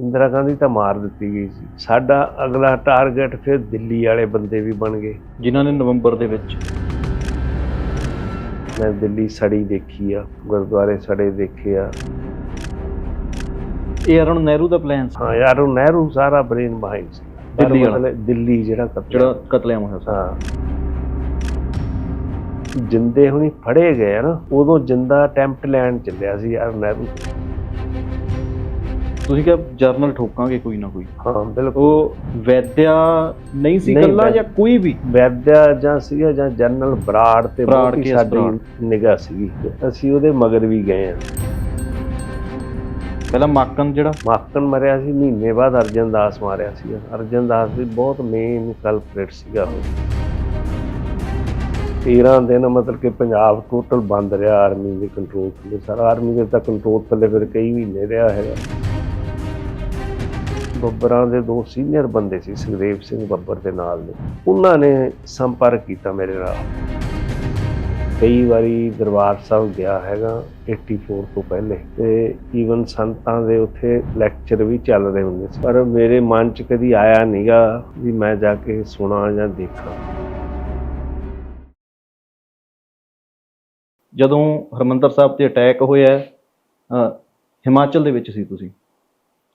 ਇੰਦਰਾ ਗਾਂਧੀ ਤਾਂ ਮਾਰ ਦਿੱਤੀ ਗਈ ਸੀ। ਸਾਡਾ ਅਗਲਾ ਟਾਰਗੇਟ ਫਿਰ ਦਿੱਲੀ ਵਾਲੇ ਬੰਦੇ ਵੀ ਬਣ ਗਏ। ਜਿਨ੍ਹਾਂ ਨੇ ਨਵੰਬਰ ਦੇ ਵਿੱਚ ਮੈਂ ਦਿੱਲੀ ਸੜੀ ਦੇਖੀ ਆ ਗੁਰਦੁਆਰੇ ਸੜੇ ਦੇਖੇ ਆ। ਇਹ ਅਰੁਣ ਨਹਿਰੂ ਦਾ ਪਲਾਨ ਸੀ। ਹਾਂ ਯਾਰ ਉਹ ਨਹਿਰੂ ਸਾਰਾ ਬ੍ਰੇਨ ਮਾਈਂਡ ਸੀ। ਦਿੱਲੀ ਵਾਲਾ। ਦਿੱਲੀ ਜਿਹੜਾ ਕਤਲ ਜਿਹੜਾ ਕਤਲੇਆਮ ਹੋਇਆ ਸੀ। ਹਾਂ। ਜਿੰਦੇ ਹੁਣੀ ਫੜੇ ਗਏ ਨਾ ਉਦੋਂ ਜਿੰਦਾ ਅਟੈਂਪਟ ਲੈਣ ਚੱਲਿਆ ਸੀ ਯਾਰ ਨਹਿਰੂ। ਤੁਸੀਂ ਕਿਹਾ ਜਰਨਲ ਠੋਕਾਂਗੇ ਕੋਈ ਨਾ ਕੋਈ। ਹਾਂ ਬਿਲਕੁਲ। ਉਹ ਵੈਦਿਆ ਨਹੀਂ ਸੀ ਨਹੀਂ, ਵੈਦ- ਜਾਂ ਕੋਈ ਵੀ? ਵੈਦਿਆ ਜਾਂ ਸੀਗਾ ਜਾਂ ਜਨਰਲ ਬਰਾੜ ਤੇ ਬਰਾੜ, ਬਹੁਤੀ. ਬਰਾੜ। ਸਾਡੀ ਨਿਗਾਹ ਸੀਗੀ। ਅਸੀਂ ਉਹਦੇ ਮਗਰ ਵੀ ਗਏ ਆ ਪਹਿਲਾਂ ਮਾਕਨ ਜਿਹੜਾ? ਮਾਕਨ ਮਰਿਆ ਸੀ ਮਹੀਨੇ ਬਾਅਦ ਅਰਜਨ ਦਾਸ ਮਾਰਿਆ ਸੀ ਅਰਜਨ ਦਾਸ ਵੀ ਬਹੁਤ ਮੇਨ ਕਲਪਰੇਟ ਸੀਗਾ ਉਹ। 13 ਦਿਨ ਮਤਲਬ ਕਿ ਪੰਜਾਬ ਟੋਟਲ ਬੰਦ ਰਿਹਾ ਆਰਮੀ ਦੇ ਕੰਟਰੋਲ ਥੱਲੇ। ਸਾਰਾ ਆਰਮੀ ਦੇ ਤਾਂ ਕੰਟਰੋਲ ਥੱਲੇ ਫਿਰ ਕਈ ਮਹੀਨੇ ਰਿਹਾ ਹੈਗਾ। ਬੱਬਰਾਂ ਦੇ ਦੋ ਸੀਨੀਅਰ ਬੰਦੇ ਸੀ, ਸੁਖਦੇਵ ਸਿੰਘ ਬੱਬਰ ਦੇ ਨਾਲ ਦੇ। ਉਹਨਾਂ ਨੇ ਸੰਪਰਕ ਕੀਤਾ ਮੇਰੇ ਨਾਲ। ਕਈ ਵਾਰੀ ਦਰਬਾਰ ਸਾਹਿਬ ਗਿਆ ਹੈਗਾ 84 ਤੋਂ ਪਹਿਲੇ ਤੇ ਈਵਨ ਸੰਤਾਂ ਦੇ ਉੱਥੇ ਲੈਕਚਰ ਵੀ ਚੱਲ ਰਹੇ ਹੁੰਦੇ ਸੀ। ਪਰ ਮੇਰੇ ਮਨ 'ਚ ਕਦੀ ਆਇਆ ਨਹੀਂਗਾ ਵੀ ਮੈਂ ਜਾ ਕੇ ਸੁਣਾ ਜਾਂ ਦੇਖਾਂ। ਜਦੋਂ ਹਰਮੰਦਰ ਸਾਹਿਬ ਤੇ ਅਟੈਕ ਹੋਇਆ ਹਿਮਾਚਲ ਦੇ ਵਿੱਚ ਸੀ ਤੁਸੀਂ?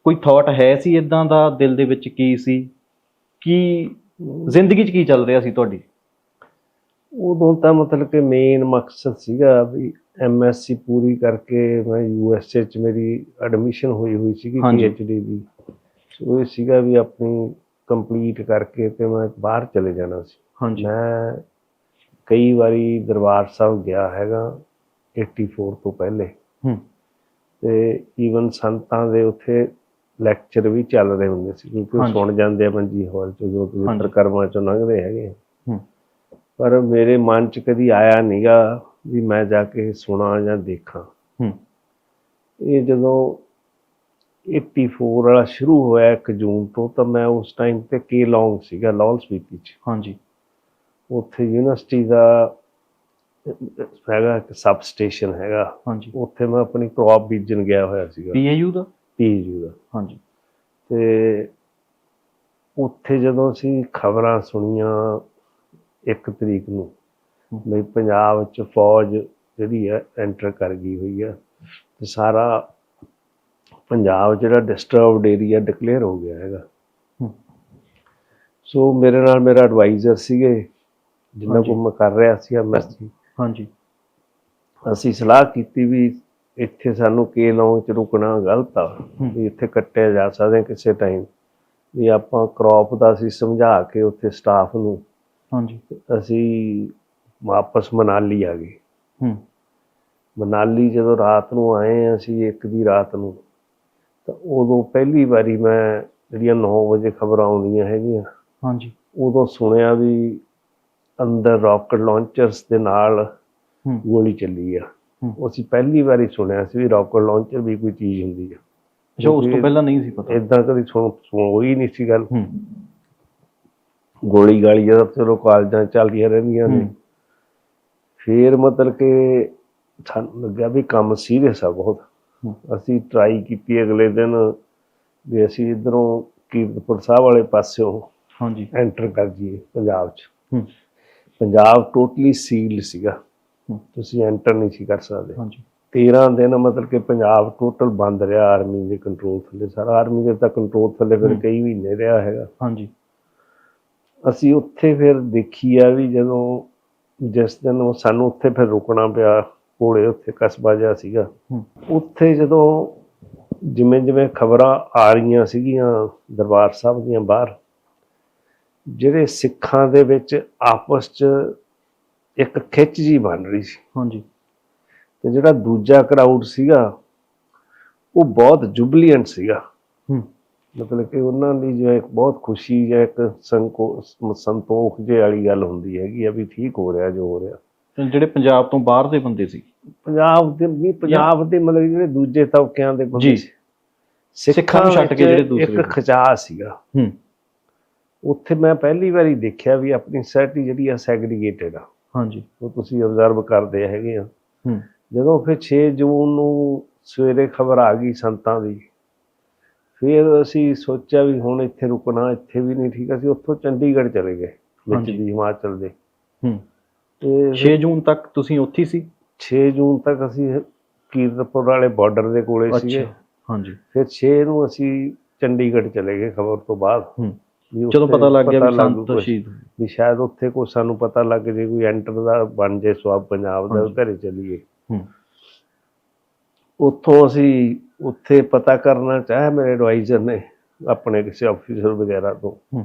ਕੋਈ ਥਾਟ ਹੈ ਸੀ ਇਦਾਂ ਦਾ ਦਿਲ ਦੇ ਵਿੱਚ ਕੀ ਸੀ? ਕੀ ਜ਼ਿੰਦਗੀ 'ਚ ਕੀ ਚੱਲ ਰਿਹਾ ਸੀ ਤੁਹਾਡੀ? ਉਦੋਂ ਤਾਂ ਮਤਲਬ ਕਿ ਮੇਨ ਮਕਸਦ ਸੀਗਾ ਵੀ ਐਮਐਸਸੀ ਪੂਰੀ ਕਰਕੇ ਮੈਂ ਯੂਐਸਏ 'ਚ ਮੇਰੀ ਐਡਮਿਸ਼ਨ ਹੋਈ ਹੋਈ ਸੀਗੀ ਹਾਂਜੀ। ਪੀਐਚਡੀ ਦੀ। ਸੋ ਇਹ ਸੀਗਾ ਵੀ ਆਪਣੀ ਕੰਪਲੀਟ ਕਰਕੇ ਤੇ ਮੈਂ ਬਾਹਰ ਚਲੇ ਜਾਣਾ ਸੀ। ਹਾਂਜੀ। ਮੈਂ ਕਈ ਵਾਰੀ ਦਰਬਾਰ ਸਾਹਿਬ ਗਿਆ ਹੈਗਾ 84 ਤੋਂ ਪਹਿਲੇ। ਹੂੰ। ਤੇ ਈਵਨ ਸੰਤਾਂ ਦੇ ਉੱਥੇ ਲੈਕਚਰ ਵੀ ਚੱਲ ਰਹੇ ਹੁੰਦੇ ਸੀ। ਕਿਉਂਕਿ। ਸੁਣ ਜਾਂਦੇ ਆ ਮੰਜੀ ਹਾਲ ਚ ਜਦੋਂ ਹਾਂਜੀ। ਪ੍ਰਕਰਮਾਂ ਚੋਂ ਲੰਘਦੇ ਹੈਗੇ ਪਰ ਮੇਰੇ ਮਨ ਚ ਕਦੀ ਆਇਆ ਨਹੀਂਗਾ ਵੀ ਮੈਂ ਜਾ ਕੇ ਸੁਣਾ ਜਾਂ ਦੇਖਾਂ। ਇਹ ਜਦੋਂ 84 ਵਾਲਾ ਸ਼ੁਰੂ ਹੋਇਆ 1 ਜੂਨ ਤੋਂ ਤਾਂ ਮੈਂ ਉਸ ਟਾਈਮ ਤੇ ਕੇ ਲੌਂਗ ਸੀਗਾ ਲਾਹੌਲ ਸਪੀਤੀ ਚ। ਹਾਂਜੀ। ਉੱਥੇ ਯੂਨੀਵਰਸਿਟੀ ਦਾ ਹੈਗਾ ਇੱਕ ਸਬ ਸਟੇਸ਼ਨ ਹੈਗਾ। ਹਾਂਜੀ। ਉੱਥੇ ਮੈਂ ਆਪਣੀ ਕ੍ਰੌਪ ਬੀਜਣ ਗਿਆ ਹੋਇਆ ਸੀਗਾ। ਪੀਏਯੂ ਦਾ? ਪੀਜੂ ਦਾ ਹਾਂਜੀ ਤੇ ਉੱਥੇ ਜਦੋਂ ਅਸੀਂ ਖਬਰਾਂ ਸੁਣੀਆਂ ਇੱਕ ਤਰੀਕ ਨੂੰ। ਵੀ ਪੰਜਾਬ ਚ ਫੌਜ ਜਿਹੜੀ ਹੈ ਐਂਟਰ ਕਰ ਗਈ ਹੋਈ ਹੈ ਤੇ ਸਾਰਾ ਪੰਜਾਬ ਜਿਹੜਾ ਡਿਸਟਰਬਡ ਏਰੀਆ ਡਿਕਲੇਅਰ ਹੋ ਗਿਆ ਹੈਗਾ ਸੋ ਮੇਰੇ ਨਾਲ ਮੇਰਾ ਐਡਵਾਈਜ਼ਰ ਸੀਗੇ ਜਿੰਨਾ। ਕੋ ਮੈਂ ਕਰ ਰਿਹਾ ਸੀ ਐਮਐਸਸੀ ਹਾਂਜੀ ਅਸੀਂ ਸਲਾਹ ਕੀਤੀ ਵੀ ਇੱਥੇ ਸਾਨੂੰ ਕੇ ਲੌਂਗ ਚ ਰੁਕਣਾ ਗਲਤ ਆ। ਵੀ ਇੱਥੇ ਕੱਟਿਆ ਜਾ ਸਕਦੇ ਕਿਸੇ ਟਾਈਮ ਵੀ ਆਪਾਂ ਕ੍ਰੌਪ ਦਾ ਅਸੀਂ ਸਮਝਾ ਕੇ ਉੱਥੇ ਸਟਾਫ ਨੂੰ ਹਾਂਜੀ। ਅਸੀਂ ਵਾਪਸ ਮਨਾਲੀ ਆ ਗਏ। ਹੂੰ। ਮਨਾਲੀ ਜਦੋਂ ਰਾਤ ਨੂੰ ਆਏ ਅਸੀਂ ਇੱਕ ਦੀ ਰਾਤ ਨੂੰ ਤਾਂ ਉਦੋਂ ਪਹਿਲੀ ਵਾਰੀ ਮੈਂ ਜਿਹੜੀਆਂ 9 ਵਜੇ ਖਬਰਾਂ ਆਉਂਦੀਆਂ ਹੈਗੀਆਂ ਹਾਂਜੀ। ਉਦੋਂ ਸੁਣਿਆ ਵੀ ਅੰਦਰ ਰਾਕਟ ਲਾਂਚਰਸ ਦੇ ਨਾਲ ਗੋਲੀ ਚੱਲੀ ਆ। ਉਹ ਅਸੀਂ ਪਹਿਲੀ ਵਾਰੀ ਸੁਣਿਆ ਸੀ ਵੀ ਰਾਕਟ ਲਾਂਚਰ ਵੀ ਕੋਈ ਚੀਜ਼ ਹੁੰਦੀ ਆ। ਅੱਛਾ ਉਸ ਤੋਂ ਪਹਿਲਾਂ ਨਹੀਂ ਸੀ ਪਤਾ। ਇਦਾਂ ਕਦੀ ਸੁਣ ਹੋਈ ਨਹੀਂ ਸੀ ਗੱਲ। ਗੋਲੀ ਗਾਲੀ ਜਦੋਂ ਚਲੋ ਕਾਲਜਾਂ ਚੱਲਦੀਆਂ ਰਹਿੰਦੀਆਂ ਨੇ। ਫੇਰ ਮਤਲਬ ਕਿ ਸਾਨੂੰ ਲੱਗਿਆ ਵੀ ਕੰਮ ਸੀਰੀਅਸ ਆ ਬਹੁਤ। ਅਸੀਂ ਟਰਾਈ ਕੀਤੀ ਅਗਲੇ ਦਿਨ ਵੀ ਅਸੀਂ ਇਧਰੋਂ ਕੀਰਤਪੁਰ ਸਾਹਿਬ ਵਾਲੇ ਪਾਸਿਓਂ ਹਾਂਜੀ। ਐਂਟਰ ਕਰ ਜਾਈਏ ਪੰਜਾਬ 'ਚ। ਪੰਜਾਬ ਟੋਟਲੀ ਸੀਲਡ ਸੀਗਾ। ਤੁਸੀਂ ਐਂਟਰ ਨਹੀਂ ਸੀ ਕਰ ਸਕਦੇ। ਹਾਂਜੀ। 13 ਦਿਨ ਮਤਲਬ ਕਿ ਪੰਜਾਬ ਟੋਟਲ ਬੰਦ ਰਿਹਾ ਆਰਮੀ ਦੇ ਕੰਟਰੋਲ ਥੱਲੇ। ਸਾਰਾ ਆਰਮੀ ਦੇ ਤਾਂ ਕੰਟਰੋਲ ਥੱਲੇ ਫਿਰ। ਕਈ ਮਹੀਨੇ ਰਿਹਾ ਹੈਗਾ। ਹਾਂਜੀ। ਅਸੀਂ ਉੱਥੇ ਫਿਰ ਦੇਖੀ ਆ ਵੀ ਜਦੋਂ ਜਿਸ ਦਿਨ ਉਹ ਸਾਨੂੰ ਉੱਥੇ ਫਿਰ ਰੁਕਣਾ ਪਿਆ ਕੋਲੇ ਉੱਥੇ ਕਸਬਾ ਜਿਹਾ ਸੀਗਾ। ਉੱਥੇ ਜਦੋਂ ਜਿਵੇਂ ਜਿਵੇਂ ਖਬਰਾਂ ਆ ਰਹੀਆਂ ਸੀਗੀਆਂ ਦਰਬਾਰ ਸਾਹਿਬ ਦੀਆਂ ਬਾਹਰ ਜਿਹੜੇ ਸਿੱਖਾਂ ਦੇ ਵਿੱਚ ਆਪਸ 'ਚ ਇੱਕ ਖਿੱਚ ਜੀ ਬਣ ਰਹੀ ਸੀ। ਹਾਂਜੀ। ਤੇ ਜਿਹੜਾ ਦੂਜਾ ਕਰਾਊਡ ਸੀਗਾ ਉਹ ਬਹੁਤ ਜੁਬਲੀਐਂਟ ਸੀਗਾ। ਹੂੰ। ਮਤਲਬ ਕਿ ਉਹਨਾਂ ਦੀ ਜੋ ਇੱਕ ਬਹੁਤ ਖੁਸ਼ੀ ਜਾਂ ਇੱਕ ਸੰਤੋਖ ਜੇ ਵਾਲੀ ਗੱਲ ਹੁੰਦੀ ਹੈਗੀ ਆ ਵੀ ਠੀਕ ਹੋ ਰਿਹਾ ਜੋ ਹੋ ਰਿਹਾ। ਤੇ ਜਿਹੜੇ ਪੰਜਾਬ ਤੋਂ ਬਾਹਰ ਦੇ ਬੰਦੇ ਸੀ? ਪੰਜਾਬ ਦੇ ਨਹੀਂ ਪੰਜਾਬ ਦੇ ਮਤਲਬ ਜਿਹੜੇ ਦੂਜੇ ਤਬਕਿਆਂ ਦੇ ਬੰਦੇ। ਸੀ। ਸਿੱਖਾਂ ਨੂੰ ਛੱਡ ਕੇ ਜਿਹੜੇ ਦੂਸਰੇ ਇੱਕ ਖਚਾਅ ਸੀਗਾ। ਹੂੰ। ਉੱਥੇ ਮੈਂ ਪਹਿਲੀ ਵਾਰੀ ਦੇਖਿਆ ਵੀ ਆਪਣੀ ਸੋਸਾਇਟੀ ਜਿਹੜੀ ਆ ਸੈਗਰੀਗੇਟਡ ਆ। ਹਾਂਜੀ। ਉਹ ਤੁਸੀਂ ਆਬਜ਼ਰਵ ਕਰਦੇ ਹੈਗੇ ਆ। ਹੂੰ। ਜਦੋਂ ਫਿਰ 6 ਜੂਨ ਨੂੰ ਸਵੇਰੇ ਖਬਰ ਆ ਗਈ ਸੰਤਾਂ ਦੀ ਫਿਰ ਅਸੀਂ ਸੋਚਿਆ ਵੀ ਹੁਣ ਇੱਥੇ ਰੁਕਣਾ ਇੱਥੇ ਵੀ ਨਹੀਂ ਠੀਕ ਅਸੀਂ ਉੱਥੋਂ ਚੰਡੀਗੜ੍ਹ ਚਲੇ ਗਏ ਵਿੱਚ। ਦੀ ਹਿਮਾਚਲ ਦੇ। ਹੂੰ। ਤੇ 6 ਜੂਨ ਤੱਕ ਤੁਸੀਂ ਉੱਥੇ ਸੀ? 6 ਜੂਨ ਤੱਕ ਅਸੀਂ ਕੀਰਤਪੁਰ ਵਾਲੇ ਬਾਰਡਰ ਦੇ ਕੋਲੇ ਸੀਗੇ। ਹਾਂਜੀ। ਫਿਰ 6 ਨੂੰ ਅਸੀਂ ਚੰਡੀਗੜ੍ਹ ਚਲੇ ਗਏ ਖਬਰ ਤੋਂ ਬਾਅਦ। ਜਦੋਂ ਪਤਾ ਲੱਗ ਗਿਆ ਵੀ ਸੰਤ। ਸ਼ਹੀਦ ਵੀ ਸ਼ਾਇਦ ਉੱਥੇ ਕੋਈ ਸਾਨੂੰ ਪਤਾ ਲੱਗ ਜੇ ਕੋਈ ਐਂਟਰ ਦਾ ਬਣ ਜੇ ਸਵਾਬ ਪੰਜਾਬ ਦਾ। ਘਰੇ ਚੱਲੀਏ। ਉੱਥੋਂ ਅਸੀਂ ਉੱਥੇ ਪਤਾ ਕਰਨਾ ਚਾਹਿਆ ਮੇਰੇ ਐਡਵਾਈਜ਼ਰ ਨੇ ਆਪਣੇ ਕਿਸੇ ਅਫੀਸਰ ਵਗੈਰਾ ਤੋਂ।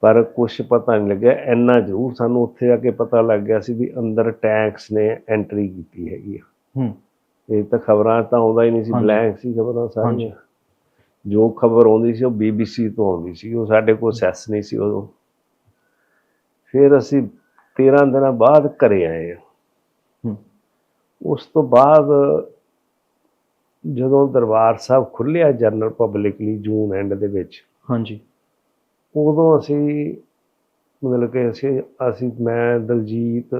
ਪਰ ਕੁਝ ਪਤਾ ਨਹੀਂ ਲੱਗਿਆ ਇੰਨਾ ਜ਼ਰੂਰ ਸਾਨੂੰ ਉੱਥੇ ਆ ਕੇ ਪਤਾ ਲੱਗ ਗਿਆ ਸੀ ਵੀ ਅੰਦਰ ਟੈਂਕਸ ਨੇ ਐਂਟਰੀ ਕੀਤੀ ਹੈਗੀ ਆ। ਹੂੰ। ਇਹ ਤਾਂ ਖਬਰਾਂ ਤਾਂ ਆਉਂਦਾ ਹੀ ਨਹੀਂ ਸੀ। ਬਲੈਂਕ ਸੀ ਖਬਰਾਂ। ਸਾਰੀਆਂ। ਜੋ ਖਬਰ ਆਉਂਦੀ ਸੀ ਉਹ ਬੀਬੀਸੀ ਤੋਂ ਆਉਂਦੀ ਸੀ ਉਹ ਸਾਡੇ ਕੋਲ ਸੈਸ ਨਹੀਂ ਸੀ ਉਦੋਂ। ਫਿਰ ਅਸੀਂ 13 ਦਿਨਾਂ ਬਾਅਦ ਘਰੇ ਆਏ ਹੂੰ। ਉਸ ਤੋਂ ਬਾਅਦ ਜਦੋਂ ਦਰਬਾਰ ਸਾਹਿਬ ਖੁੱਲਿਆ ਜਨਰਲ ਪਬਲਿਕਲੀ ਜੂਨ ਐਂਡ ਦੇ ਵਿੱਚ ਹਾਂਜੀ। ਉਦੋਂ ਅਸੀਂ ਮਤਲਬ ਕਿ ਅਸੀਂ ਅਸੀਂ ਮੈਂ ਦਲਜੀਤ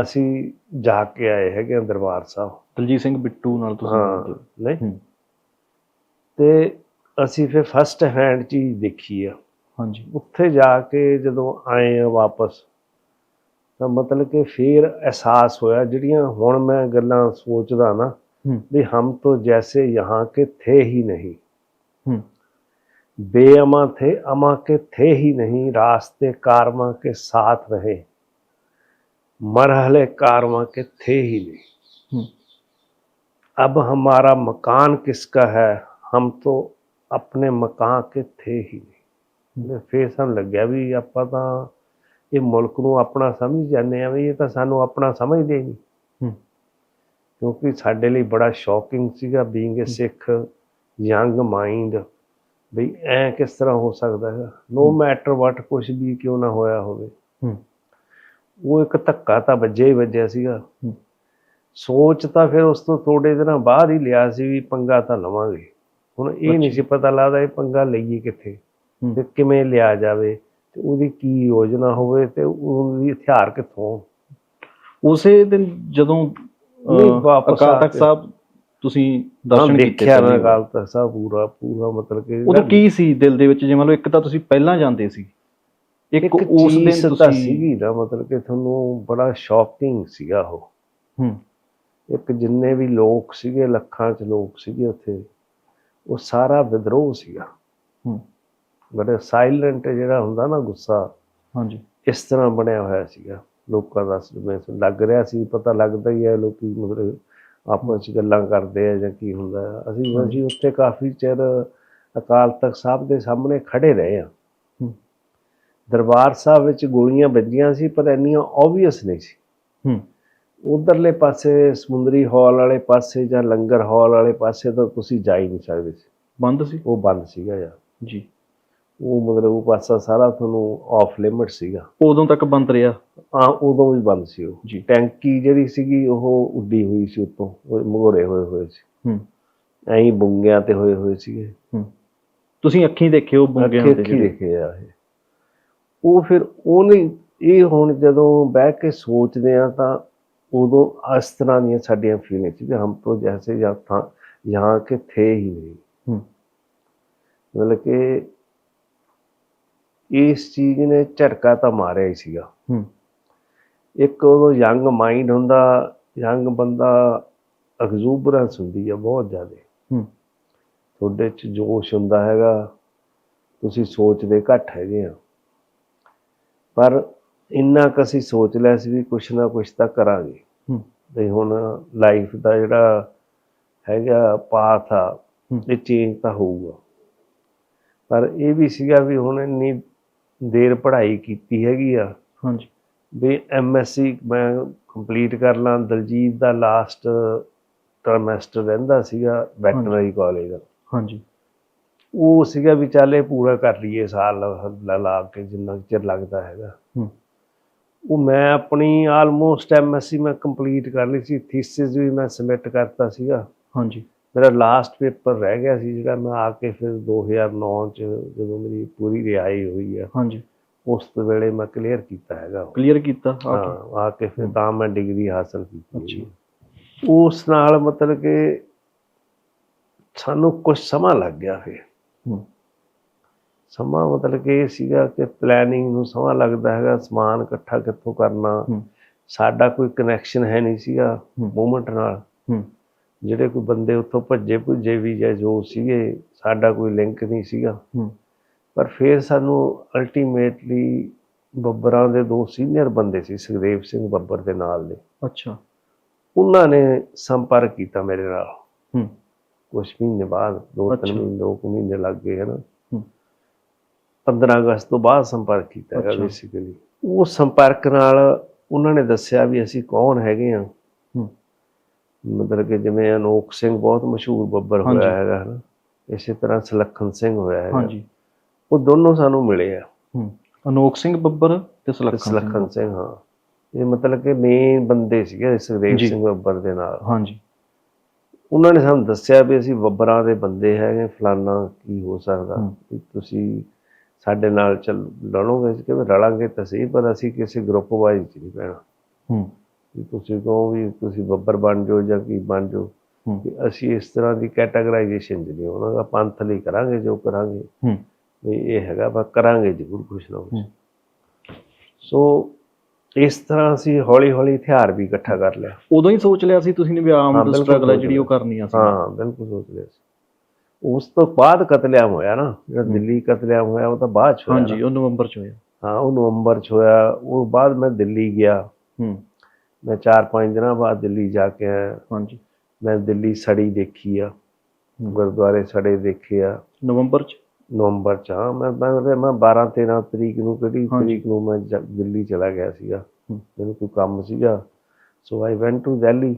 ਅਸੀਂ ਜਾ ਕੇ ਆਏ ਹੈਗੇ ਆ ਦਰਬਾਰ ਸਾਹਿਬ। ਦਲਜੀਤ ਸਿੰਘ ਬਿੱਟੂ ਨਾਲ ਤੁਸੀਂ। ਨਹੀਂ। ਤੇ ਅਸੀਂ ਫਿਰ ਫਸਟ ਹੈਂਡ ਚੀਜ਼ ਦੇਖੀ ਆ। ਹਾਂਜੀ ਉੱਥੇ ਜਾ ਕੇ ਜਦੋਂ ਆਏ ਆ ਵਾਪਸ ਤਾਂ ਮਤਲਬ ਕਿ ਫਿਰ ਅਹਿਸਾਸ ਹੋਇਆ ਜਿਹੜੀਆਂ ਹੁਣ ਮੈਂ ਗੱਲਾਂ ਸੋਚਦਾ ਨਾ ਹੂੰ भी हम तो जैसे यहाँ के थे ही नहीं ਹੂੰ बेअमा थे अमा के थे ही नहीं रास्ते कारवा के साथ रहे मरहले कारवा के थे ही नहीं ਹੂੰ अब हमारा मकान किसका है हम तो ਆਪਣੇ ਮਕਾਨ ਕੇ ਥੇ ਹੀ ਨਹੀਂ ਤੇ ਫਿਰ ਸਾਨੂੰ ਲੱਗਿਆ ਵੀ ਆਪਾਂ ਤਾਂ ਇਹ ਮੁਲਕ ਨੂੰ ਆਪਣਾ ਸਮਝ ਜਾਂਦੇ ਆ ਵੀ ਇਹ ਤਾਂ ਸਾਨੂੰ ਆਪਣਾ ਸਮਝਦੇ ਨਹੀਂ। ਕਿਉਂਕਿ ਸਾਡੇ ਲਈ ਬੜਾ ਸ਼ੌਕਿੰਗ ਸੀਗਾ being a Sikh young mind ਵੀ ਐ ਕਿਸ ਤਰ੍ਹਾਂ ਹੋ ਸਕਦਾ ਹੈ। ਨੋ ਮੈਟਰ ਵਾਟ ਕੁਝ ਵੀ ਕਿਉਂ ਨਾ ਹੋਇਆ ਹੋਵੇ। ਉਹ ਇੱਕ ਧੱਕਾ ਤਾਂ ਵੱਜਿਆ ਹੀ ਵੱਜਿਆ ਸੀਗਾ। ਸੋਚ ਤਾਂ ਫਿਰ ਉਸ ਤੋਂ ਥੋੜੇ ਦਿਨਾਂ ਬਾਅਦ ਹੀ ਲਿਆ ਸੀ ਵੀ ਪੰਗਾ ਤਾਂ ਲਵਾਂਗੇ। ਹੁਣ ਇਹ ਨਹੀਂ ਸੀ ਪਤਾ ਲੱਗਦਾ ਇਹ ਪੰਗਾ ਲਈਏ ਕਿੱਥੇ। ਤੇ ਕਿਵੇਂ ਲਿਆ ਜਾਵੇ ਤੇ ਉਹਦੀ ਕੀ ਯੋਜਨਾ ਹੋਵੇ ਤੇ ਉਹਦੀ ਹਥਿਆਰ ਕਿੱਥੋਂ? ਉਸੇ ਦਿਨ ਜਦੋਂ ਵਾਪਸ ਤਖਤ। ਸਾਹਿਬ ਤੁਸੀਂ ਦਰਸ਼ਨ ਕੀਤੇ ਦੇਖਿਆ ਨਾ। ਅਕਾਲ ਤਖਤ ਸਾਹਿਬ ਪੂਰਾ ਪੂਰਾ ਮਤਲਬ ਕਿ ਉਦੋਂ ਕੀ ਸੀ ਦਿਲ ਦੇ ਵਿੱਚ? ਜਿਵੇਂ ਲਓ ਇੱਕ ਤਾਂ ਤੁਸੀਂ ਪਹਿਲਾਂ ਜਾਂਦੇ ਸੀ। ਇੱਕ ਉਸ ਦਿਨ ਤਾਂ ਤੁਸੀਂ ਸੀਗੀ ਨਾ ਮਤਲਬ ਕਿ ਤੁਹਾਨੂੰ ਬੜਾ ਸ਼ੌਕਿੰਗ ਸੀਗਾ ਉਹ। ਹੂੰ। ਇੱਕ ਜਿੰਨੇ ਵੀ ਲੋਕ ਸੀਗੇ ਲੱਖਾਂ ਚ ਲੋਕ ਸੀਗੇ ਉੱਥੇ ਉਹ ਸਾਰਾ ਵਿਦਰੋਹ ਸੀਗਾ। ਹੂੰ। ਬੜਾ ਸਾਇਲੈਂਟ ਜਿਹੜਾ ਹੁੰਦਾ ਨਾ ਗੁੱਸਾ ਹਾਂਜੀ। ਇਸ ਤਰ੍ਹਾਂ ਬਣਿਆ ਹੋਇਆ ਸੀਗਾ। ਲੋਕਾਂ ਦਾ ਜਿਵੇਂ ਲੱਗ ਰਿਹਾ ਸੀ ਪਤਾ ਲੱਗਦਾ ਹੀ ਹੈ ਲੋਕੀ ਮਤਲਬ ਆਪਸ ਵਿੱਚ ਗੱਲਾਂ ਕਰਦੇ ਆ ਜਾਂ ਕੀ ਹੁੰਦਾ ਅਸੀਂ ਅਸੀਂ ਉੱਥੇ ਕਾਫੀ ਚਿਰ ਅਕਾਲ ਤਖਤ ਸਾਹਿਬ ਦੇ ਸਾਹਮਣੇ ਖੜੇ ਰਹੇ ਆ ਹੂੰ। ਦਰਬਾਰ ਸਾਹਿਬ ਵਿੱਚ ਗੋਲੀਆਂ ਵੱਜੀਆਂ ਸੀ ਪਰ ਇੰਨੀਆਂ ਆਬਵੀਅਸ ਨਹੀਂ ਸੀ। ਹੂੰ। ਉਧਰਲੇ ਪਾਸੇ ਸਮੁੰਦਰੀ ਹਾਲ ਵਾਲੇ ਪਾਸੇ ਜਾਂ ਲੰਗਰ ਹਾਲ ਵਾਲੇ ਪਾਸੇ ਤਾਂ ਤੁਸੀਂ ਜਾ ਹੀ ਨਹੀਂ ਸਕਦੇ ਸੀ। ਬੰਦ ਸੀ? ਉਹ ਬੰਦ ਸੀਗਾ ਯਾਰ। ਜੀ। ਉਹ ਮਤਲਬ ਉਹ ਪਾਸਾ ਸਾਰਾ ਤੁਹਾਨੂੰ ਆਫ ਲਿਮਿਟ ਸੀਗਾ। ਉਦੋਂ ਤੱਕ ਬੰਦ ਰਿਹਾ? ਆ ਉਦੋਂ ਵੀ ਬੰਦ ਸੀ ਉਹ। ਜੀ। ਟੈਂਕੀ ਜਿਹੜੀ ਸੀਗੀ ਉਹ ਉੱਡੀ ਹੋਈ ਸੀ ਉੱਤੋਂ ਮਗੋਰੇ ਹੋਏ ਹੋਏ ਸੀ। ਹੂੰ। ਐਂ ਬੁੰਗਿਆਂ ਤੇ ਹੋਏ ਹੋਏ ਸੀਗੇ। ਹੂੰ। ਤੁਸੀਂ ਅੱਖੀਂ ਦੇਖਿਓ ਬੁੰਗਿਆਂ ਤੇ ਅੱਖੀਂ ਦੇਖੇ ਆ ਇਹ। ਉਹ ਫਿਰ ਉਹਨੇ ਇਹ ਹੁਣ ਜਦੋਂ ਬਹਿ ਕੇ ਸੋਚਦੇ ਆ ਤਾਂ ਉਦੋਂ ਇਸ ਤਰ੍ਹਾਂ ਦੀਆਂ ਸਾਡੀਆਂ ਫੀਲਿੰਗ ਸੀ ਕਿ ਹਮ ਤੋਂ ਜੈਸੇ ਜਾਂ ਥਾਂ ਯਹਾਂ ਕੇ ਥੇ ਹੀ ਨਹੀਂ। ਹੂੰ। ਮਤਲਬ ਕਿ ਇਸ ਚੀਜ਼ ਨੇ ਝਟਕਾ ਤਾਂ ਮਾਰਿਆ ਹੀ ਸੀਗਾ। ਹੂੰ। ਇੱਕ ਉਦੋਂ ਯੰਗ ਮਾਈਂਡ ਹੁੰਦਾ ਯੰਗ ਬੰਦਾ ਐਗਜ਼ੂਬਰੈਂਸ ਹੁੰਦੀ ਆ ਬਹੁਤ ਜ਼ਿਆਦਾ। ਹੂੰ। ਤੁਹਾਡੇ ਚ ਜੋਸ਼ ਹੁੰਦਾ ਹੈਗਾ ਤੁਸੀਂ ਸੋਚਦੇ ਘੱਟ ਹੈਗੇ ਆ। ਪਰ ਇੰਨਾ ਕੁ ਅਸੀਂ ਸੋਚ ਲਿਆ ਸੀ ਵੀ ਕੁਛ ਨਾ ਕੁਛ ਤਾਂ ਕਰਾਂਗੇ। ਹੂੰ। ਤੇ ਹੁਣ ਲਾਈਫ ਦਾ ਜਿਹੜਾ ਹੈਗਾ ਪਾਥ ਆ। ਇਹ ਚੇਂਜ ਤਾਂ ਹੋਊਗਾ। ਪਰ ਇਹ ਵੀ ਸੀਗਾ ਵੀ ਹੁਣ ਇੰਨੀ ਦੇਰ ਪੜ੍ਹਾਈ ਕੀਤੀ ਹੈਗੀ ਆ। ਹਾਂਜੀ। ਵੀ ਐਮਐਸਸੀ ਮੈਂ ਕੰਪਲੀਟ ਕਰ ਲਾਂ। ਦਲਜੀਤ ਦਾ ਲਾਸਟ ਟਰਮੈਸਟਰ ਰਹਿੰਦਾ ਸੀਗਾ ਵੈਟਰਨਰੀ ਕਾਲਜ ਦਾ। ਹਾਂਜੀ। ਉਹ ਸੀਗਾ ਵੀ ਚੱਲ ਪੂਰਾ ਕਰ ਲਈਏ ਸਾਲ ਲਾ ਲਾ ਕੇ ਜਿੰਨਾ ਚਿਰ ਲੱਗਦਾ ਹੈਗਾ। ਉਹ ਮੈਂ ਆਪਣੀ ਆਲਮੋਸਟ ਐਮਐਸਸੀ ਮੈਂ ਕੰਪਲੀਟ ਕਰ ਲਈ ਸੀ। ਥੀਸਿਸ ਵੀ ਮੈਂ ਸਬਮਿਟ ਕਰਤਾ ਸੀਗਾ। ਹਾਂਜੀ। ਮੇਰਾ ਲਾਸਟ ਪੇਪਰ ਰਹਿ ਗਿਆ ਸੀ ਜਿਹੜਾ ਮੈਂ ਆ ਕੇ ਫਿਰ 2009 ਚ ਜਦੋਂ ਮੇਰੀ ਪੂਰੀ ਰਿਹਾਈ ਹੋਈ ਆ ਹਾਂਜੀ। ਉਸ ਤੋਂ ਵੇਲੇ ਮੈਂ ਕਲੀਅਰ ਕੀਤਾ ਹੈਗਾ। ਕਲੀਅਰ ਕੀਤਾ ਹਾਂ ਆ ਕੇ ਫਿਰ ਤਾਂ ਮੈਂ ਡਿਗਰੀ ਹਾਸਲ ਕੀਤੀ ਅੱਛਾ। ਉਸ ਨਾਲ ਮਤਲਬ ਕਿ ਸਾਨੂੰ ਕੁਝ ਸਮਾਂ ਲੱਗ ਗਿਆ ਫਿਰ। ਹੂੰ। ਸਮਾਂ ਮਤਲਬ ਕਿ ਇਹ ਸੀਗਾ ਕਿ ਪਲੈਨਿੰਗ ਨੂੰ ਸਮਾਂ ਲੱਗਦਾ ਹੈਗਾ ਸਮਾਨ ਇਕੱਠਾ ਕਿੱਥੋਂ ਕਰਨਾ। ਹੂੰ। ਸਾਡਾ ਕੋਈ ਕਨੈਕਸ਼ਨ ਹੈ ਨਹੀਂ ਸੀਗਾ ਹੂੰ। ਮੂਵਮੈਂਟ ਨਾਲ। ਹੂੰ। ਜਿਹੜੇ ਕੋਈ ਬੰਦੇ ਉੱਥੋਂ ਭੱਜੇ ਭੁੱਜੇ ਵੀ ਜਾਂ ਜੋ ਸੀਗੇ ਸਾਡਾ ਕੋਈ ਲਿੰਕ ਨਹੀਂ ਸੀਗਾ। ਪਰ ਫਿਰ ਸਾਨੂੰ ਅਲਟੀਮੇਟਲੀ ਬੱਬਰਾਂ ਦੇ ਦੋ ਸੀਨੀਅਰ ਬੰਦੇ ਸੀ ਸੁਖਦੇਵ ਸਿੰਘ ਬੱਬਰ ਦੇ ਨਾਲ ਦੇ। ਅੱਛਾ। ਉਹਨਾਂ ਨੇ ਸੰਪਰਕ ਕੀਤਾ ਮੇਰੇ ਨਾਲ। ਹੂੰ। ਕੁਝ ਮਹੀਨੇ ਬਾਅਦ ਦੋ ਤਿੰਨ। ਮਹੀਨੇ ਦੋ ਮਹੀਨੇ ਲੱਗ ਗਏ ਹਨ। ਹੂੰ। 15 ਅਗਸਤ ਤੋਂ ਬਾਅਦ ਸੰਪਰਕ ਕੀਤਾ। ਬੇਸਿਕਲੀ ਉਹ ਸੰਪਰਕ ਨਾਲ ਉਹਨਾਂ ਨੇ ਦੱਸਿਆ ਵੀ ਅਸੀਂ ਕੌਣ ਹੈਗੇ ਆ। ਹੂੰ ਮਤਲਬ ਕਿ ਜਿਵੇਂ ਅਨੋਖ ਸਿੰਘ ਬਹੁਤ ਮਸ਼ਹੂਰ ਬੱਬਰ। ਹੋਇਆ ਹੈਗਾ ਹਨਾ? ਇਸੇ ਤਰ੍ਹਾਂ ਸੁਲੱਖਣ ਸਿੰਘ ਹੋਇਆ ਹੈਗਾ। ਹਾਂਜੀ। ਉਹ ਦੋਨੋਂ ਸਾਨੂੰ ਮਿਲੇ ਆ। ਅਨੋਖ ਸਿੰਘ ਬੱਬਰ ਤੇ ਸੁਲੱਖਣ ਸਿੰਘ। ਹਾਂ। ਇਹ ਮਤਲਬ ਕਿ ਮੇਨ ਬੰਦੇ ਸੀਗੇ ਸੁਖਦੇਵ। ਸਿੰਘ ਬੱਬਰ ਦੇ ਨਾਲ। ਹਾਂਜੀ। ਉਹਨਾਂ ਨੇ ਸਾਨੂੰ ਦੱਸਿਆ ਵੀ ਅਸੀਂ ਬੱਬਰਾਂ ਦੇ ਬੰਦੇ ਹੈਗੇ ਫਲਾਨਾ ਕੀ ਹੋ ਸਕਦਾ? ਤੁਸੀਂ ਸਾਡੇ ਨਾਲ ਚੱਲ ਲੜੋਗੇ ਕਿਹਾ ਰਲਾਂਗੇ ਤਾਂ ਸਹੀ ਪਰ ਅਸੀਂ ਕਿਸੇ ਗਰੁੱਪ ਵਾਈਜ਼ ਨਹੀਂ ਪੈਣਾ ਹੂੰ। ਵੀ ਤੁਸੀਂ ਕਹੋ ਵੀ ਤੁਸੀਂ ਬੱਬਰ ਬਣ ਜਾਓ ਜਾਂ ਕੀ ਬਣ ਜਾਓ ਵੀ ਅਸੀਂ ਇਸ ਤਰ੍ਹਾਂ ਦੀ ਕੈਟਾਗਰਾਈਜੇਸ਼ਨ ਨਹੀਂ ਉਹਨਾਂ ਦਾ ਪੰਥ ਲਈ ਕਰਾਂਗੇ ਜੋ ਕਰਾਂਗੇ। ਹੂੰ। ਵੀ ਇਹ ਹੈਗਾ ਪਰ ਕਰਾਂਗੇ ਜ਼ਰੂਰ ਕੁਛ ਨਾ ਕੁਛ। ਸੋ ਇਸ ਤਰ੍ਹਾਂ ਅਸੀਂ ਹੌਲੀ ਹੌਲੀ ਹਥਿਆਰ ਵੀ ਇਕੱਠਾ ਕਰ ਲਿਆ। ਉਦੋਂ ਹੀ ਸੋਚ ਲਿਆ ਸੀ ਤੁਸੀਂ ਨੇ ਵੀ ਬਿਲਕੁਲ ਸਟਰਗਲ ਹੈ ਜਿਹੜੀ ਉਹ। ਕਰਨੀ ਆ ਸੀ ਹਾਂ ਬਿਲਕੁਲ ਸੋਚ ਲਿਆ ਸੀ। ਉਸ ਤੋਂ ਬਾਅਦ ਕਤਲੇਆਮ ਹੋਇਆ ਨਾ ਜਿਹੜਾ। ਦਿੱਲੀ ਕਤਲੇਆਮ ਹੋਇਆ ਉਹ ਤਾਂ ਬਾਅਦ ਚ ਹੋਇਆ ਹਾਂਜੀ। ਉਹ ਨਵੰਬਰ ਚ ਹੋਇਆ। ਹਾਂ ਉਹ ਨਵੰਬਰ ਚ ਹੋਇਆ ਉਹ ਬਾਅਦ ਮੈਂ ਦਿੱਲੀ ਗਿਆ। ਹੂੰ। ਮੈਂ 4-5 ਦਿਨਾਂ ਬਾਅਦ ਦਿੱਲੀ ਜਾ ਕੇ ਆਇਆ ਹਾਂਜੀ ਮੈਂ ਦਿੱਲੀ ਸੜੀ ਦੇਖੀ ਆ। ਗੁਰਦੁਆਰੇ ਸੜੇ ਦੇਖੇ ਆ ਨਵੰਬਰ ਚ ਨਵੰਬਰ ਚ ਹਾਂ ਮੈਂ ਮੈਂ ਮੈਂ 12-13 ਤਰੀਕ ਨੂੰ ਕਿਹੜੀ। ਤਰੀਕ ਨੂੰ ਮੈਂ ਦਿੱਲੀ ਚਲਾ ਗਿਆ ਸੀਗਾ। ਮੈਨੂੰ ਕੋਈ ਕੰਮ ਸੀਗਾ ਸੋ ਆਈ ਵੈਂਟ ਟੂ ਦਿੱਲੀ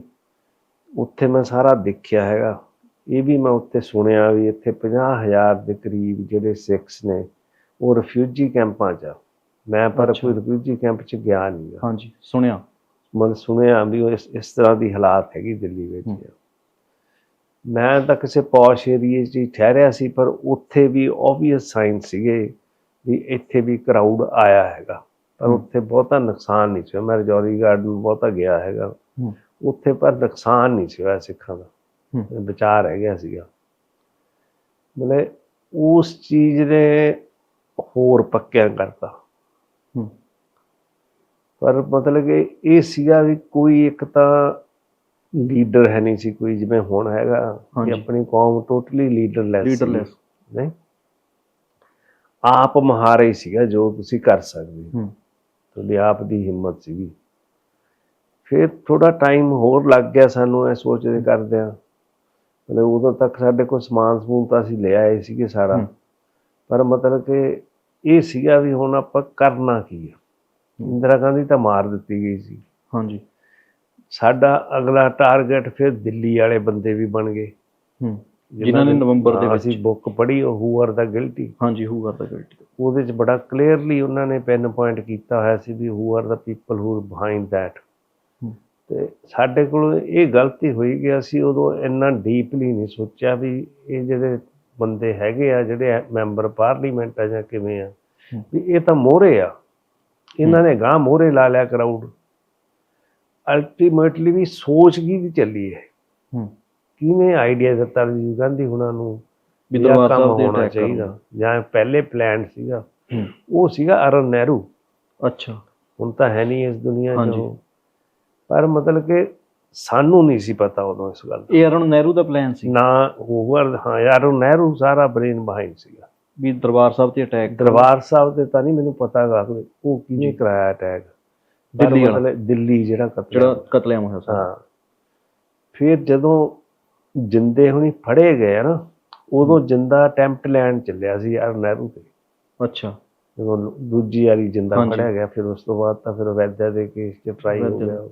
ਉੱਥੇ ਮੈਂ ਸਾਰਾ ਦੇਖਿਆ ਹੈਗਾ ਇਹ ਵੀ ਮੈਂ ਉੱਥੇ ਸੁਣਿਆ ਵੀ ਇੱਥੇ 50000 ਦੇ ਕਰੀਬ ਜਿਹੜੇ ਸਿੱਖਸ ਨੇ ਉਹ ਰਿਫਿਊਜੀ ਕੈਂਪਾਂ 'ਚ। ਮੈਂ ਪਰ। ਕੋਈ ਰਿਫਿਊਜੀ ਕੈਂਪ 'ਚ ਗਿਆ ਨਹੀਂ ਹਾਂਜੀ ਸੁਣਿਆ ਮੈਂ ਸੁਣਿਆ ਵੀ ਇਸ ਇਸ ਤਰ੍ਹਾਂ ਦੀ ਹਾਲਾਤ ਹੈਗੀ ਦਿੱਲੀ ਵਿੱਚ। ਮੈਂ ਤਾਂ ਕਿਸੇ ਪੌਸ਼ ਏਰੀਏ 'ਚ ਹੀ ਠਹਿਰਿਆ ਸੀ ਪਰ ਉੱਥੇ ਵੀ ਓਬਵੀਅਸ ਸਾਈਨ ਸੀਗੇ ਵੀ ਇੱਥੇ ਵੀ ਕਰਾਊਡ ਆਇਆ ਹੈਗਾ। ਪਰ। ਉੱਥੇ ਬਹੁਤਾ ਨੁਕਸਾਨ ਨਹੀਂ ਸੀ। ਮੈਂ ਰਜੌਰੀ ਗਾਰਡਨ ਬਹੁਤਾ ਗਿਆ ਹੈਗਾ। ਉੱਥੇ ਪਰ ਨੁਕਸਾਨ ਨਹੀਂ ਸੀ ਹੋਇਆ ਸਿੱਖਾਂ ਦਾ। ਵਿਚਾਰ ਰਹਿ ਗਿਆ ਸੀਗਾ। ਮਤਲਬ ਉਸ ਚੀਜ਼ ਨੇ ਹੋਰ ਪੱਕਿਆ ਕਰਤਾ। ਪਰ ਮਤਲਬ ਕਿ ਇਹ ਸੀਗਾ ਵੀ ਕੋਈ ਇੱਕ ਤਾਂ ਲੀਡਰ ਹੈ ਨਹੀਂ ਸੀ ਕੋਈ ਜਿਵੇਂ ਹੁਣ ਹੈਗਾ ਕਿ। ਆਪਣੀ ਕੌਮ ਟੋਟਲੀ ਲੀਡਰਲੈਸ ਲੀਡਰਲੈਸ। ਨਹੀਂ? ਆਪ ਮਹਾਰੇ ਹੀ ਸੀਗਾ ਜੋ ਤੁਸੀਂ ਕਰ ਸਕਦੇ ਹੋ। ਤੁਹਾਡੀ ਆਪ ਦੀ ਹਿੰਮਤ ਸੀਗੀ। ਫਿਰ ਥੋੜਾ ਟਾਈਮ ਹੋਰ ਲੱਗ ਗਿਆ ਸਾਨੂੰ ਇਹ ਸੋਚਦੇ ਕਰਦਿਆਂ। ਮਤਲਬ ਉਦੋਂ ਤੱਕ ਸਾਡੇ ਕੋਲ ਸਮਾਨ ਸਮੂਨ ਤਾਂ ਅਸੀਂ ਲੈ ਆਏ ਸੀਗੇ ਸਾਰਾ। ਪਰ ਮਤਲਬ ਕਿ ਇਹ ਸੀਗਾ ਵੀ ਹੁਣ ਆਪਾਂ ਕਰਨਾ ਕੀ ਹੈ ਇੰਦਰਾ ਗਾਂਧੀ ਤਾਂ ਮਾਰ ਦਿੱਤੀ ਗਈ ਸੀ। ਹਾਂਜੀ। ਸਾਡਾ ਅਗਲਾ ਟਾਰਗੇਟ ਫਿਰ ਦਿੱਲੀ ਵਾਲੇ ਬੰਦੇ ਵੀ ਬਣ ਗਏ। ਹੂੰ। ਜਿਨ੍ਹਾਂ ਨੇ ਨਵੰਬਰ ਦੇ ਵਿੱਚ ਅਸੀਂ ਬੁੱਕ ਪੜ੍ਹੀ ਉਹ ਹੂ ਆਰ ਦਾ ਗਿਲਟੀ ਹਾਂਜੀ ਹੂ ਕਰਦਾ ਗਿਲਟੀ ਉਹਦੇ ਚ ਬੜਾ ਕਲੀਅਰਲੀ ਉਹਨਾਂ ਨੇ ਪਿਨ ਪੁਆਇੰਟ ਕੀਤਾ ਹੋਇਆ ਸੀ ਵੀ who are the people who behind that ਤੇ ਸਾਡੇ ਕੋਲ ਇਹ ਗਲਤੀ ਹੋਈ ਕਿ ਅਸੀਂ ਉਦੋਂ ਇੰਨਾ ਡੀਪਲੀ ਨਹੀਂ ਸੋਚਿਆ ਵੀ ਇਹ ਜਿਹੜੇ ਬੰਦੇ ਹੈਗੇ ਆ ਜਿਹੜੇ ਮੈਂਬਰ ਪਾਰਲੀਮੈਂਟ ਆ ਜਾਂ ਕਿਵੇਂ ਆ। ਵੀ ਇਹ ਤਾਂ ਮੋਹਰੇ ਆ। ਇਹਨਾਂ ਨੇ ਗਾਂ ਮੋਹਰੇ ਲਾ ਲਿਆ ਕਰਾਊਡ ਅਲਟੀਮੇਟਲੀ ਵੀ ਸੋਚ ਕੀ ਦੀ ਚੱਲੀ ਹੈ? ਹੂੰ। ਕਿਹਨੇ ਆਈਡੀਆ ਦਿੱਤਾ ਰਾਜੀਵ ਗਾਂਧੀ ਹੁਣਾਂ ਨੂੰ ਵੀ ਦਰਬਾਰ ਸਾਹਿਬ ਤੇ ਹੋਣਾ। ਚਾਹੀਦਾ। ਜਾਂ ਪਹਿਲੇ ਪਲਾਨ ਸੀਗਾ। ਉਹ ਸੀਗਾ ਅਰਨ ਨਹਿਰੂ। ਅੱਛਾ। ਹੁਣ ਤਾਂ ਹੈ ਨਹੀਂ ਇਸ ਦੁਨੀਆ 'ਚ। ਉਹ ਪਰ ਮਤਲਬ ਕਿ ਸਾਨੂੰ ਨਹੀਂ ਸੀ ਪਤਾ ਉਦੋਂ ਇਸ ਗੱਲ ਦਾ। ਇਹ ਅਰੁਣ ਨਹਿਰੂ ਦਾ ਪਲਾਨ ਸੀ। ਨਾ ਹੋਵਰ ਹਾਂ ਯਾਰ ਉਹ ਨਹਿਰੂ ਸਾਰਾ ਬ੍ਰੇਨ ਬਿਹਾਈਂਡ ਸੀਗਾ। ਵੀ ਦਰਬਾਰ ਸਾਹਿਬ ਤੇ ਅਟੈਕ ਦਰਬਾਰ ਸਾਹਿਬ ਤੇ ਤਾਂ ਨਹੀਂ ਮੈਨੂੰ ਪਤਾ ਗਾ ਕਿ ਉਹ ਕਿਹਨੇ ਕਰਾਇਆ ਅਟੈਕ ਦਿੱਲੀ ਵਾਲਾ। ਦਿੱਲੀ ਜਿਹੜਾ ਕਤਲ ਜਿਹੜਾ ਕਤਲੇਆਮ ਹੋਇਆ ਸੀ। ਹਾਂ। ਫਿਰ ਜਦੋਂ ਜਿੰਦੇ ਹੁਣੀ ਫੜੇ ਗਏ ਨਾ ਉਦੋਂ ਜਿੰਦਾ ਅਟੈਂਪਟ ਲੈਣ ਚੱਲਿਆ ਸੀ ਯਾਰ ਨਹਿਰੂ ਤੇ। ਅੱਛਾ। ਜਦੋਂ ਦੂਜੀ ਵਾਰੀ ਜਿੰਦਾ। ਫੜਿਆ ਗਿਆ ਫਿਰ ਉਸ ਤੋਂ ਬਾਅਦ ਤਾਂ ਫਿਰ ਵੈਦਿਆ ਦੇ ਕੇਸ 'ਚ ਟਰਾਈ ਹੋ ਗਿਆ।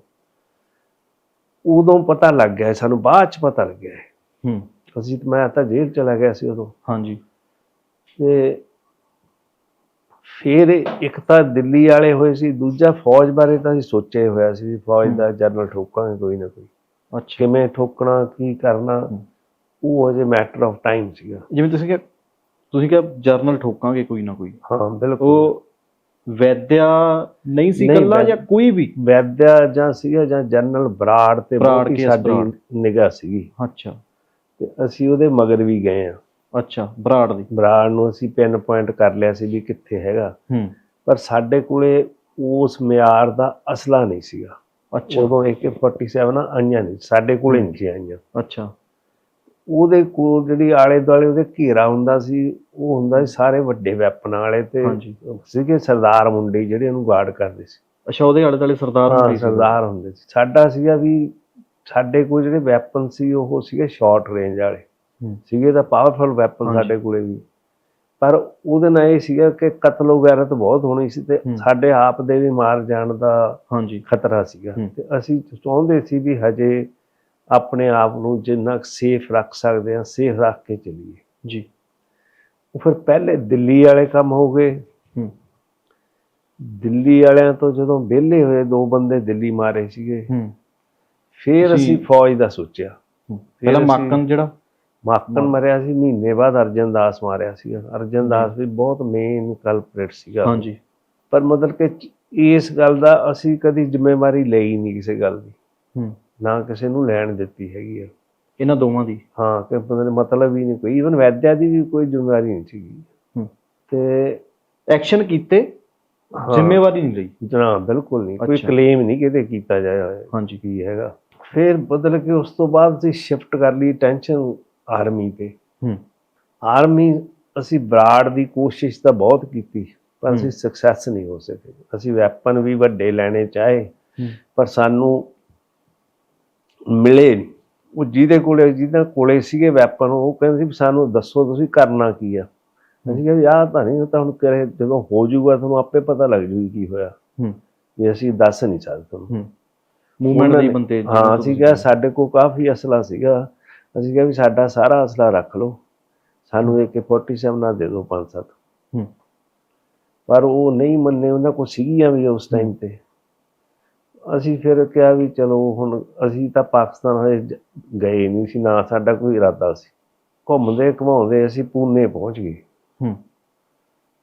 ਉਦੋਂ ਪਤਾ ਲੱਗ ਗਿਆ ਸਾਨੂੰ ਬਾਅਦ 'ਚ ਪਤਾ ਲੱਗਿਆ। ਹੂੰ। ਅਸੀਂ ਮੈਂ ਤਾਂ ਜੇਲ੍ਹ ਚਲਾ ਗਿਆ ਸੀ ਉਦੋਂ। ਹਾਂਜੀ। ਤੇ ਫਿਰ ਇੱਕ ਤਾਂ ਦਿੱਲੀ ਵਾਲੇ ਹੋਏ ਸੀ ਦੂਜਾ ਫੌਜ ਬਾਰੇ ਤਾਂ ਅਸੀਂ ਸੋਚਿਆ ਹੀ ਹੋਇਆ ਸੀ ਵੀ ਫੌਜ ਦਾ ਜਨਰਲ ਠੋਕਾਂਗੇ ਕੋਈ ਨਾ ਕੋਈ। ਅੱਛਾ। ਕਿਵੇਂ ਠੋਕਣਾ ਕੀ ਕਰਨਾ। ਉਹ ਅਜੇ ਮੈਟਰ ਆਫ ਟਾਈਮ ਸੀਗਾ। ਜਿਵੇਂ ਤੁਸੀਂ ਕਿਹਾ ਤੁਸੀਂ ਕਿਹਾ ਜਰਨਲ ਠੋਕਾਂਗੇ ਕੋਈ ਨਾ ਕੋਈ। ਹਾਂ ਬਿਲਕੁਲ। ਉਹ ਵੈਦਿਆ ਨਹੀਂ ਸੀ ਕੱਲਾ ਜਾਂ ਕੋਈ ਵੀ? ਵੈਦਿਆ ਜਾਂ ਸੀਗਾ ਜਾਂ ਜਨਰਲ ਬਰਾੜ ਤੇ ਬਰਾੜ ਬਹੁਤੀ ਕੇ ਸਾਡੀ। ਨਿਗਾਹ ਸੀਗੀ। ਅੱਛਾ। ਤੇ ਅਸੀਂ ਉਹਦੇ ਮਗਰ ਵੀ ਗਏ ਆ ਅੱਛਾ ਬਰਾੜ ਦੀ। ਬਰਾੜ ਨੂੰ ਅਸੀਂ ਪਿੰਨ ਪੁਆਇੰਟ ਕਰ ਲਿਆ ਸੀ ਵੀ ਕਿੱਥੇ ਹੈਗਾ। ਹੂੰ। ਪਰ ਸਾਡੇ ਕੋਲੇ ਉਸ ਮਿਆਰ ਦਾ ਅਸਲਾ ਨਹੀਂ ਸੀਗਾ। ਅੱਛਾ। ਉਦੋਂ AK47 ਨਾ ਆਈਆਂ ਨਹੀਂ ਸਾਡੇ ਕੋਲੇ ਨਹੀਂ ਸੀ ਆਈਆਂ। ਅੱਛਾ। ਉਹਦੇ ਕੋਲ ਜਿਹੜੀ ਆਲੇ ਦੁਆਲੇ ਉਹਦੇ ਘੇਰਾ ਹੁੰਦਾ ਸੀ ਉਹ ਹੁੰਦਾ ਸੀ ਸਾਰੇ ਵੱਡੇ ਵੈਪਨਾਂ ਵਾਲੇ ਤੇ। ਸੀਗੇ ਸਰਦਾਰ ਮੁੰਡੇ ਜਿਹੜੇ ਉਹਨੂੰ ਗਾਰਡ ਕਰਦੇ ਸੀ। ਅੱਛਾ ਉਹਦੇ ਆਲੇ ਦੁਆਲੇ ਸਰਦਾਰ ਹੁੰਦੇ ਸੀ। ਸਰਦਾਰ ਹੁੰਦੇ ਸੀ। ਸਾਡਾ ਸੀਗਾ ਵੀ ਸਾਡੇ ਕੋਲ ਜਿਹੜੇ ਵੈਪਨ ਸੀ ਉਹ ਸੀਗੇ ਸ਼ਾਰਟ ਰੇਂਜ ਵਾਲੇ। ਸੀਗੇ ਤਾਂ ਪਾਵਰਫੁਲ ਵੈਪਨ। ਸਾਡੇ ਕੋਲੇ ਵੀ। ਪਰ ਉਹਦੇ ਨਾਲ ਇਹ ਸੀਗਾ ਕਿ ਕਤਲ ਵਗੈਰਾ ਤਾਂ ਬਹੁਤ ਹੋਣੀ ਸੀ ਤੇ। ਸਾਡੇ ਆਪ ਦੇ ਵੀ ਮਾਰ ਜਾਣ ਦਾ ਹਾਂਜੀ। ਖਤਰਾ ਸੀਗਾ। ਤੇ ਅਸੀਂ ਚਾਹੁੰਦੇ ਸੀ ਵੀ ਹਜੇ ਆਪਣੇ ਆਪ ਨੂੰ ਜਿੰਨਾ ਸੇਫ ਰੱਖ ਸਕਦੇ ਹਾਂ ਸੇਫ ਰੱਖ ਕੇ ਚੱਲੀਏ। ਜੀ। ਉਹ ਫਿਰ ਪਹਿਲੇ ਦਿੱਲੀ ਵਾਲੇ ਕੰਮ ਹੋ ਗਏ। ਦਿੱਲੀ ਵਾਲਿਆਂ ਤੋਂ ਜਦੋਂ ਵਿਹਲੇ ਹੋਏ ਦੋ ਬੰਦੇ ਦਿੱਲੀ ਮਾਰੇ ਸੀਗੇ। ਫਿਰ ਅਸੀਂ ਫੌਜ ਦਾ ਸੋਚਿਆ। ਪਹਿਲਾਂ ਮਾਕਨ ਜਿਹੜਾ ਮਾਕਨ ਮਰਿਆ ਸੀ ਮਹੀਨੇ ਬਾਅਦ ਅਰਜਨ ਦਾਸ ਮਾਰਿਆ ਸੀ ਅਰਜਨ ਦਾਸ ਵੀ ਬਹੁਤ ਮੇਨ ਕਲਪਰੇਟ ਸੀਗਾ। ਹਾਂਜੀ। ਪਰ ਮਤਲਬ ਕਿ ਇਸ ਗੱਲ ਦਾ ਅਸੀਂ ਕਦੀ ਜ਼ਿੰਮੇਵਾਰੀ ਲਈ ਨਹੀਂ ਕਿਸੇ ਗੱਲ ਦੀ। ਹੂੰ। ਨਾ ਕਿਸੇ ਨੂੰ ਲੈਣ ਦਿੱਤੀ ਹੈਗੀ ਆ। ਇਹਨਾਂ ਦੋਵਾਂ ਦੀ? ਹਾਂ ਕਿ ਮਤਲਬ ਹੀ ਨਹੀਂ ਕੋਈ। ਈਵਨ ਵੈਦਿਆ ਦੀ ਵੀ ਕੋਈ ਜ਼ਿੰਮੇਵਾਰੀ ਨਹੀਂ ਸੀਗੀ। ਹੂੰ। ਤੇ ਐਕਸ਼ਨ ਕੀਤੇ? ਜ਼ਿੰਮੇਵਾਰੀ ਨਹੀਂ ਲਈ? ਜਨਾਬ ਬਿਲਕੁਲ ਨਹੀਂ। ਕੋਈ। ਕਲੇਮ ਨਹੀਂ ਕਿਤੇ ਕੀਤਾ ਜਾਇਆ ਹਾਂਜੀ। ਕੀ ਹੈਗਾ। ਫਿਰ ਬਦਲ ਕੇ ਉਸ ਤੋਂ ਬਾਅਦ ਅਸੀਂ ਸ਼ਿਫਟ ਕਰ ਲਈ ਟੈਨਸ਼ਨ ਆਰਮੀ ਤੇ। ਹੂੰ। ਆਰਮੀ ਅਸੀਂ ਬਰਾੜ ਦੀ ਕੋਸ਼ਿਸ਼ ਤਾਂ ਬਹੁਤ ਕੀਤੀ ਪਰ। ਅਸੀਂ ਸਕਸੈਸ ਨਹੀਂ ਹੋ ਸਕੇ। ਅਸੀਂ ਵੈਪਨ ਵੀ ਵੱਡੇ ਲੈਣੇ ਚਾਹੇ ਪਰ ਸਾਨੂੰ ਮਿਲੇ। ਉਹ ਜਿਹਦੇ ਕੋਲੇ ਜਿਹਦੇ ਕੋਲੇ ਸੀਗੇ ਵੈਪਨ ਉਹ ਕਹਿੰਦੇ ਸੀ ਸਾਨੂੰ ਦੱਸੋ ਤੁਸੀਂ ਕਰਨਾ ਕੀ ਆ? ਅਸੀਂ ਕਿਹਾ ਆਹ ਤਾਂ ਨਹੀਂ ਤਾਂ ਹੁਣ ਕਰੇ ਜਦੋਂ ਹੋ ਜਾਊਗਾ ਤੁਹਾਨੂੰ ਆਪੇ ਪਤਾ ਲੱਗ ਜੂਗੀ ਕੀ ਹੋਇਆ। ਹੂੰ। ਵੀ ਅਸੀਂ ਦੱਸ ਨਹੀਂ ਸਕਦੇ ਤੁਹਾਨੂੰ। ਮੂਵਮੈਂਟ ਦੇ ਬੰਦੇ ਹਾਂ ਅਸੀਂ ਕਿਹਾ ਸਾਡੇ ਕੋਲ ਕਾਫੀ ਅਸਲਾ ਸੀਗਾ। ਅਸੀਂ ਕਿਹਾ ਵੀ ਸਾਡਾ ਸਾਰਾ ਅਸਲਾ ਰੱਖ ਲਓ। ਸਾਨੂੰ ਇੱਕ 47 ਨਾ ਦੇ ਦਿਓ ਪੰਜ ਸੱਤ। ਹੂੰ। ਪਰ ਉਹ ਨਹੀਂ ਮੰਨੇ ਉਹਨਾਂ ਕੋਲ ਸੀਗੀਆਂ ਵੀ ਉਸ ਟਾਈਮ ਤੇ। ਅਸੀਂ ਫਿਰ ਕਿਹਾ ਵੀ ਚਲੋ ਹੁਣ ਅਸੀਂ ਤਾਂ ਪਾਕਿਸਤਾਨ ਹਜੇ ਗਏ ਨਹੀਂ ਸੀ ਨਾ ਸਾਡਾ ਕੋਈ ਇਰਾਦਾ ਸੀ। ਘੁੰਮਦੇ ਘਮਾਉਂਦੇ ਅਸੀਂ ਪੂਨੇ ਪਹੁੰਚ ਗਏ। ਹੂੰ।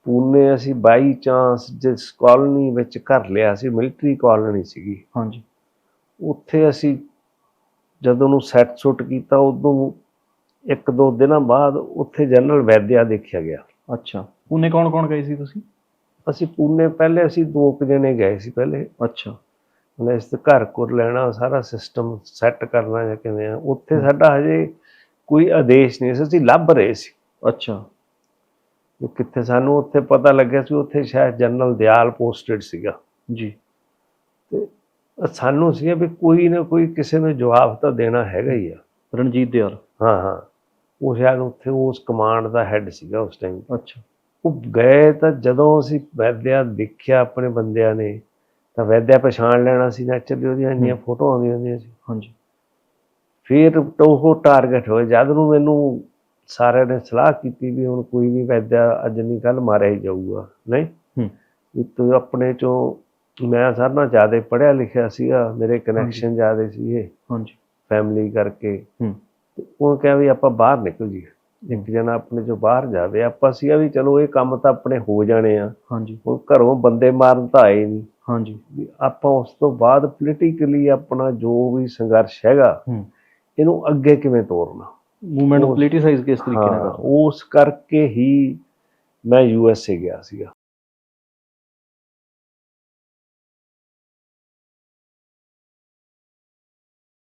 ਪੂਨੇ ਅਸੀਂ ਬਾਈ ਚਾਂਸ ਜਿਸ ਕਾਲਨੀ ਵਿੱਚ ਘਰ ਲਿਆ ਸੀ ਮਿਲਟਰੀ ਕਾਲਨੀ ਸੀਗੀ। ਹਾਂਜੀ। ਉੱਥੇ ਅਸੀਂ ਜਦੋਂ ਨੂੰ ਸੈੱਟ ਸੁੱਟ ਕੀਤਾ ਉਦੋਂ ਇੱਕ ਦੋ ਦਿਨਾਂ ਬਾਅਦ ਉੱਥੇ ਜਨਰਲ ਵੈਦਿਆ ਦੇਖਿਆ ਗਿਆ। ਅੱਛਾ। ਉਹਨੇ ਕੌਣ ਕੌਣ ਗਏ ਸੀ ਤੁਸੀਂ? ਅਸੀਂ ਪੂਨੇ ਪਹਿਲੇ ਅਸੀਂ ਦੋ ਕੁ ਜਣੇ ਗਏ ਸੀ ਪਹਿਲੇ। ਅੱਛਾ। ਮਤਲਬ ਇਸ ਤੇ ਘਰ ਘੁਰ ਲੈਣਾ ਸਾਰਾ ਸਿਸਟਮ ਸੈੱਟ ਕਰਨਾ ਜਾਂ ਕਿਵੇਂ ਆ ਉੱਥੇ ਸਾਡਾ ਹਜੇ ਕੋਈ ਆਦੇਸ਼ ਨਹੀਂ ਸੀ ਅਸੀਂ ਲੱਭ ਰਹੇ ਸੀ। ਅੱਛਾ। ਕਿੱਥੇ ਸਾਨੂੰ ਉੱਥੇ ਪਤਾ ਲੱਗਿਆ ਸੀ ਉੱਥੇ ਸ਼ਾਇਦ ਜਨਰਲ ਦਿਆਲ ਪੋਸਟਡ ਸੀਗਾ। ਜੀ। ਸਾਨੂੰ ਸੀ ਵੀ ਕੋਈ ਨਾ ਕੋਈ ਕਿਸੇ ਨੂੰ ਜਵਾਬ ਤਾਂ ਦੇਣਾ ਹੈਗਾ ਹੀ ਆ। ਰਣਜੀਤ ਦਿਆਲ। ਹਾਂ ਹਾਂ। ਉਹ ਸ਼ਾਇਦ ਉੱਥੇ ਉਸ ਕਮਾਂਡ ਦਾ ਹੈੱਡ ਸੀਗਾ ਉਸ ਟਾਈਮ ਅੱਛਾ। ਉਹ ਗਏ ਤਾਂ ਜਦੋਂ ਅਸੀਂ ਵੈਦਿਆ ਦੇਖਿਆ ਆਪਣੇ ਬੰਦਿਆਂ ਨੇ ਤਾਂ ਵੈਦਿਆ ਪਛਾਣ ਲੈਣਾ ਸੀ ਨੈਚੁਰਲੀ ਉਹਦੀਆਂ ਇੰਨੀਆਂ ਫੋਟੋਆਂ ਆਉਂਦੀਆਂ ਹੁੰਦੀਆਂ ਸੀ। ਹਾਂਜੀ। ਫਿਰ ਉਹ ਟਾਰਗੇਟ ਹੋਏ। ਜਦ ਨੂੰ ਮੈਨੂੰ ਸਾਰਿਆਂ ਨੇ ਸਲਾਹ ਕੀਤੀ ਵੀ ਹੁਣ ਕੋਈ ਨਹੀਂ ਵੈਦਿਆ ਅੱਜ ਨਹੀਂ ਕੱਲ ਮਾਰਿਆ ਹੀ ਜਾਊਗਾ। ਨਹੀਂ? ਹੂੰ। ਵੀ ਤੂੰ ਆਪਣੇ ਚੋਂ ਮੈਂ ਨਾਲੋਂ ਜ਼ਿਆਦਾ ਪੜ੍ਹਿਆ ਲਿਖਿਆ ਸੀਗਾ ਮੇਰੇ ਕਨੈਕਸ਼ਨ ਜ਼ਿਆਦਾ ਸੀਗੇ। ਹਾਂਜੀ। ਫੈਮਿਲੀ ਕਰਕੇ। ਹੂੰ। ਉਹ ਕਿਹਾ ਵੀ ਆਪਾਂ ਬਾਹਰ ਨਿਕਲ ਜੀ ਇੱਕ ਜਣਾ ਆਪਣੇ ਚੋਂ ਬਾਹਰ ਜਾਵੇ। ਆਪਾਂ ਸੀਗਾ ਵੀ ਚਲੋ ਇਹ ਕੰਮ ਤਾਂ ਆਪਣੇ ਹੋ ਜਾਣੇ ਆ। ਹਾਂਜੀ। ਹੁਣ ਘਰੋਂ ਬੰਦੇ ਮਾਰਨ ਤਾਂ ਆਏ ਨਹੀਂ ਹਾਂਜੀ। ਆਪਾਂ ਉਸ ਤੋਂ ਬਾਅਦ ਪੋਲੀਟੀਕਲੀ ਆਪਣਾ ਜੋ ਵੀ ਸੰਘਰਸ਼ ਹੈਗਾ ਇਹਨੂੰ ਅੱਗੇ ਕਿਵੇਂ ਤੋਰਨਾ? ਮੂਵਮੈਂਟ ਨੂੰ ਪੋਲੀਟੀਸਾਈਜ਼ ਕਿਸ ਤਰੀਕੇ ਨਾਲ ਉਸ ਕਰਕੇ ਹੀ ਮੈਂ ਯੂ ਐਸ ਏ ਗਿਆ ਸੀਗਾ।